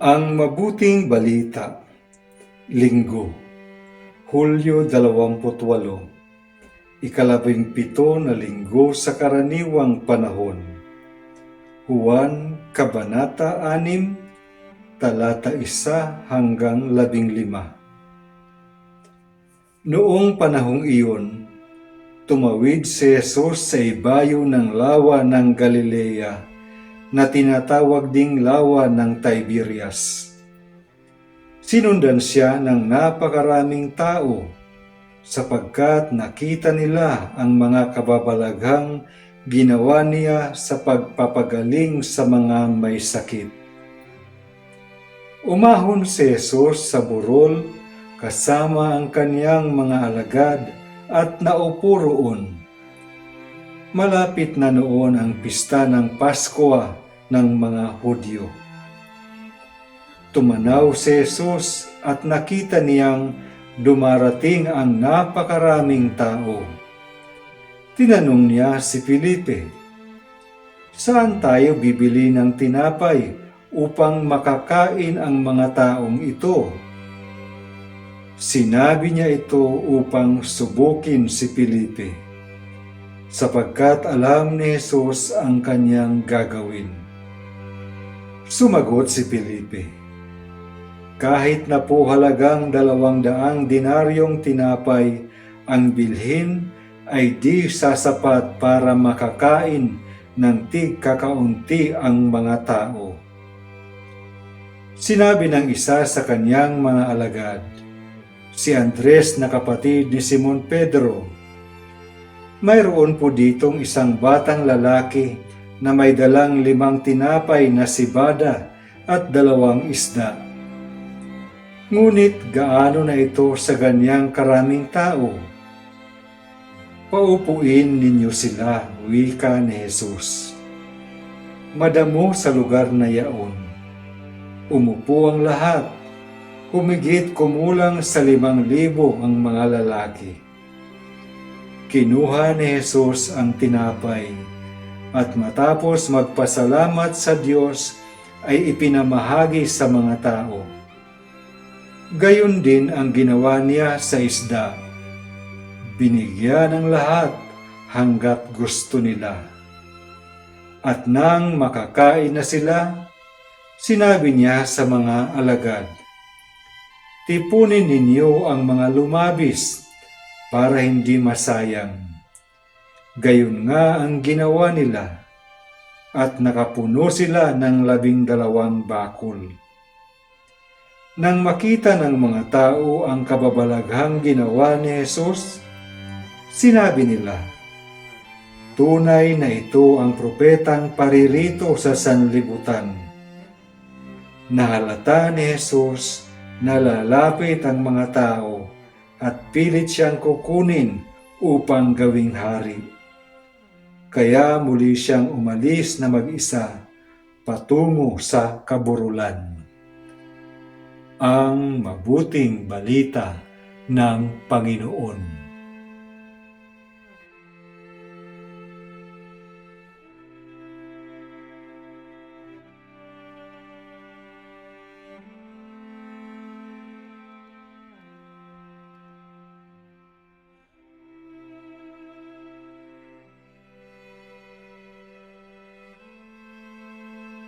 Ang Mabuting Balita Linggo Hulyo 28 Ikalabing pito na linggo sa karaniwang panahon. Juan Kabanata 6 Talata 1 hanggang 15 Noong panahong iyon, tumawid si Jesus sa ibayo ng lawa ng Galilea na tinatawag ding lawa ng Tiberias. Sinundan siya ng napakaraming tao sapagkat nakita nila ang mga kababalaghang ginawa niya sa pagpapagaling sa mga may sakit. Umahon si Jesus sa burol kasama ang kaniyang mga alagad at naupo roon. Malapit na noon ang pista ng Pasko ng mga Hudyo. Tumanaw si Jesus at nakita niyang dumarating ang napakaraming tao. Tinanong niya si Felipe, Saan tayo bibili ng tinapay upang makakain ang mga taong ito? Sinabi niya ito upang subukin si Felipe, sapagkat alam ni Jesus ang kanyang gagawin. Sumagot si Felipe, kahit na po halagang dalawang daang dinaryong tinapay ang bilhin ay di sasapat para makakain ng tig kakaunti ang mga tao. Sinabi ng isa sa kanyang mga alagad, si Andres na kapatid ni Simon Pedro. Mayroon po ditong isang batang lalaki na may dalang limang tinapay na sibada at dalawang isda. Ngunit gaano na ito sa ganyang karaming tao? Paupuin ninyo sila, wika ni Jesus. Madamo sa lugar na yaon. Umupo ang lahat humigit kumulang sa limang libo ang mga lalaki. Kinuha ni Jesus ang tinapay at matapos magpasalamat sa Diyos ay ipinamahagi sa mga tao. Gayon din ang ginawa niya sa isda. Binigyan ng lahat hanggat gusto nila. At nang makakain na sila, sinabi niya sa mga alagad, Tipunin ninyo ang mga lumabis para hindi masayang. Gayon nga ang ginawa nila at nakapuno sila ng labing dalawang bakul. Nang makita ng mga tao ang kababalaghang ginawa ni Jesus, sinabi nila, Tunay na ito ang propetang paririto sa sanlibutan. Nahalata ni Jesus nalalapit ang mga tao at pilit siyang kukunin upang gawing hari. Kaya muli siyang umalis na mag-isa patungo sa kaburulan. Ang mabuting balita ng Panginoon.